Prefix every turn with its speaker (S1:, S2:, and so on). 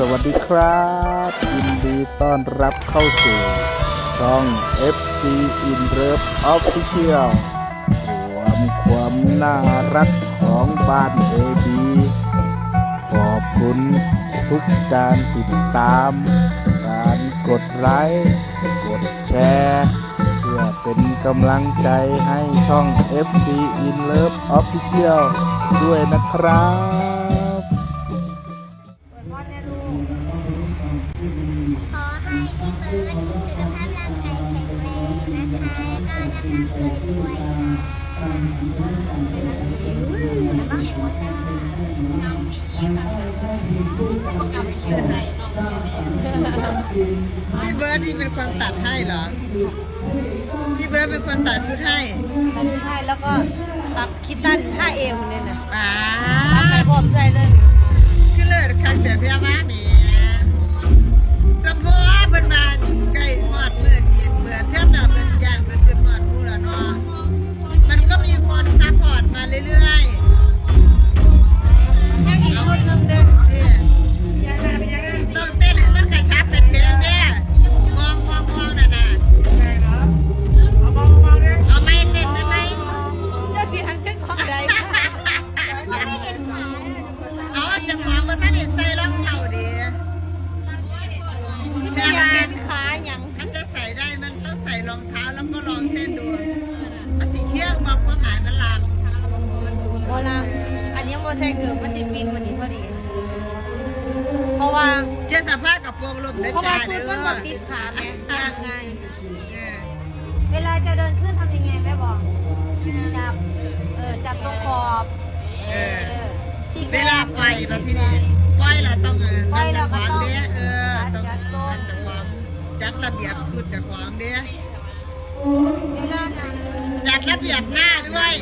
S1: สวัสดีครับ ยินดีต้อนรับเข้าสู่ช่อง FC In Love Official รวมความน่ารักของบ้าน AB ขอบคุณทุกการติดตาม การกดไลค์กดแชร์เพื่อเป็นกำลังใจให้ช่อง FC In Love Official ด้วยนะครับ
S2: ขอให้พี่เบิร์ดสุขภาพร่างกายแข็งแรงนะคะแล้วก็ร่ำรวยรวยค่ะ
S3: พี่เบิร์ดนี่เป็นคนตัดให้เหรอ พี่เบิร์ดเป็นคนตัดชุดให้
S4: ตัดชุดให้แล้วก็ตัดคิดตันห้าเอวเนี่ยนะ
S3: ป้า ก็ลองเต้นดูมันสีเที่ยงบอกว่าหมายมันลาม
S4: โบราณอันนี้โมใช่เกิดมันสิปิงวันนี้พอดี เพราะว่า
S3: เที่ยงสภาพกับโปรงลมได้
S4: เพราะว่า
S3: จ้
S4: ชุดมันหมดติดขาไงย่างไง
S3: เออ
S4: เวลาจะเดินขึ้นทำยังไงแม่บอกจับเออจับตรงขอบ
S3: เอ
S4: เอ
S3: อ
S4: อที่
S3: เวลาปล่อยแบบที่นี่ปล่อยเราต้องเออ
S4: ปล่อยเราก็ต้อง
S3: เด้เออต้อง
S4: จัดทรง
S3: จัดความจัดระเบียบสุดจากความเด้
S4: เวลานั้น
S3: จัดระเบียบหน้าด้วย